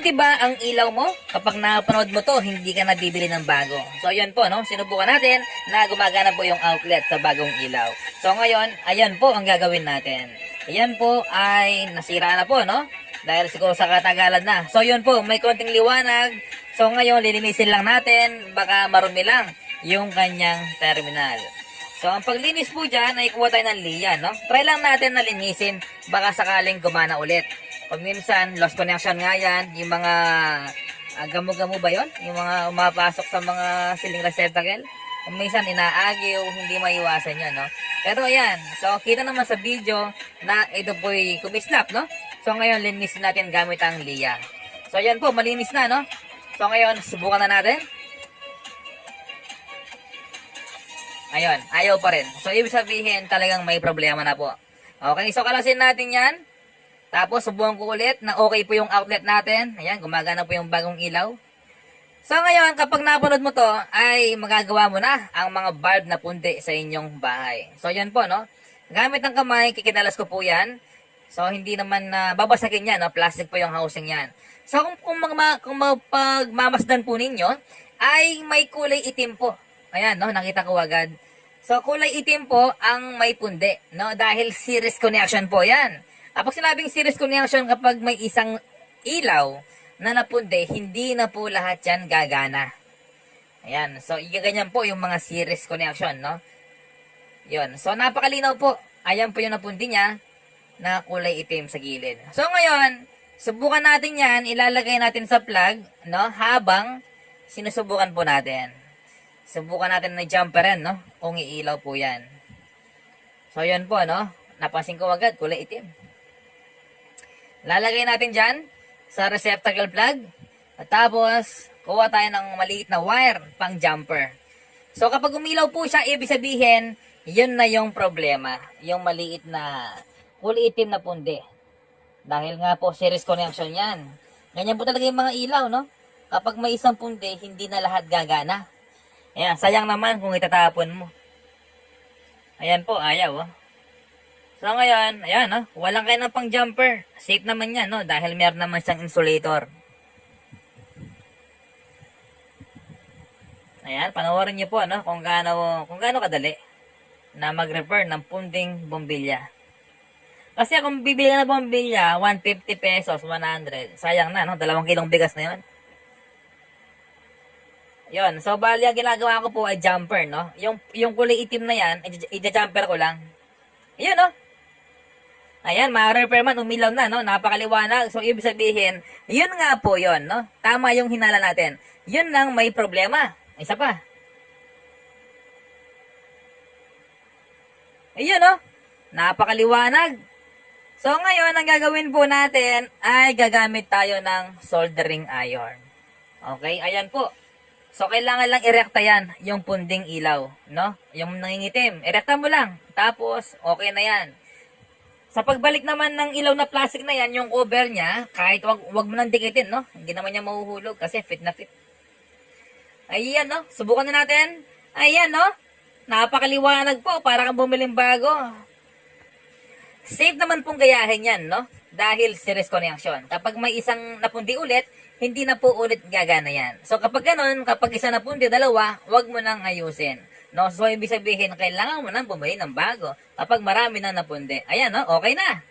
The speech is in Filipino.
Gumagante ba ang ilaw mo? Kapag napanood mo to, hindi ka na bibili ng bago. So, yun po, no? Sinubukan natin na gumagana po yung outlet sa bagong ilaw. So, ngayon, ayan po ang gagawin natin. Ayan po ay nasira na po, no? Dahil siguro sa katagalan na. So, yun po, may konting liwanag. So, ngayon, lilinisin lang natin. Baka marumi lang yung kanyang terminal. So, ang paglinis po dyan, ay kuha tayo ng liyan, no? Try lang natin na linisin. Baka sakaling gumana ulit. Pag minsan, lost connection nga yan. Yung mga ah, gamo-gamo ba yon? Yung mga umapasok sa mga siling receptacle. Kung minsan inaagiw, hindi maiwasan yan, no? Pero ayan, so kita naman sa video na ito po'y kumislap, no? So ngayon, linisin natin gamit ang liya. So ayan po, malinis na, no? So ngayon, subukan na natin. Ayun, ayaw pa rin. So ibig sabihin, talagang may problema na po. Okay, so kalasin natin yan. Tapos, subukan ko ulit na okay po yung outlet natin. Ayan, gumagana po yung bagong ilaw. So ngayon, kapag napanood mo to, ay magagawa mo na ang mga bulb na pundi sa inyong bahay. So yan po, no? Gamit ng kamay, kikinalas ko po yan. So hindi naman na babasakin yan, no? Plastic po yung housing yan. So kung, kung, mga, kung mapagmamasdan po ninyo, ay may kulay itim po. Ayan, no? Nakita ko agad. So kulay itim po ang may pundi, no? Dahil series connection po yan. Kapag sinabing series connection, kapag may isang ilaw na napundi, hindi na po lahat yan gagana. Ayan. So, igaganyan po yung mga series connection, no? Yun. So, napakalinaw po. Ayan po yung napundi niya na kulay itim sa gilid. So, ngayon, subukan natin yan. Ilalagay natin sa plug, no? Habang sinusubukan po natin. Subukan natin na jumper yan, no? Kung iilaw po yan. So, yun po, no? Napansin ko agad, kulay itim. Lalagay natin dyan sa receptacle plug. At tapos, kuha tayo ng maliit na wire pang jumper. So, kapag umilaw po siya, ibig sabihin, yun na yung problema. Yung maliit na kulay itim na pundi. Dahil nga po, series connection yan. Ganyan po talaga yung mga ilaw, no? Kapag may isang pundi, hindi na lahat gagana. Ayan, sayang naman kung itatapon mo. Ayan po, ayaw, oh. So ngayon, ayan, no? walang kayo ng pang jumper. Safe naman yan, no? Dahil meron naman siyang insulator. Ayan, panoorin niyo po, no? Kung gaano, kung gaano kadali na mag-repair ng punding bombilya. Kasi kung bibili na bombilya, 150 pesos, 100. Sayang na, no? Dalawang kilong bigas na yon. Yon, so bali ang ginagawa ko po ay jumper, no? Yung, yung kulay itim na yan, i-jumper ko lang. Ayun, no? Ayan, mga repairman, umilaw na, no? Napakaliwanag. So, ibig sabihin, yun nga po yon no? Tama yung hinala natin. Yun lang may problema. Isa pa. Ayun, no? Napakaliwanag. So, ngayon, ang gagawin po natin ay gagamit tayo ng soldering iron. Okay, ayan po. So, kailangan lang irekta yan, yung punding ilaw, no? Yung nangingitim. Irekta mo lang. Tapos, okay na yan. Sa pagbalik naman ng ilaw na plastic na yan, yung cover niya, kahit wag, wag mo nang dikitin, no? Hindi naman niya mahuhulog kasi fit na fit. Ayan, no? Subukan na natin. Ayan, no? Napakaliwanag po, para kang bumiling bago. Safe naman pong gayahin yan, no? Dahil series connection. Kapag may isang napundi ulit, hindi na po ulit gagana yan. So kapag ganun, kapag isa napundi, dalawa, wag mo nang ayusin. No, so ibig sabihin, kailangan mo nang bumili ng bago kapag marami na napundi. Ayan, no? Okay na.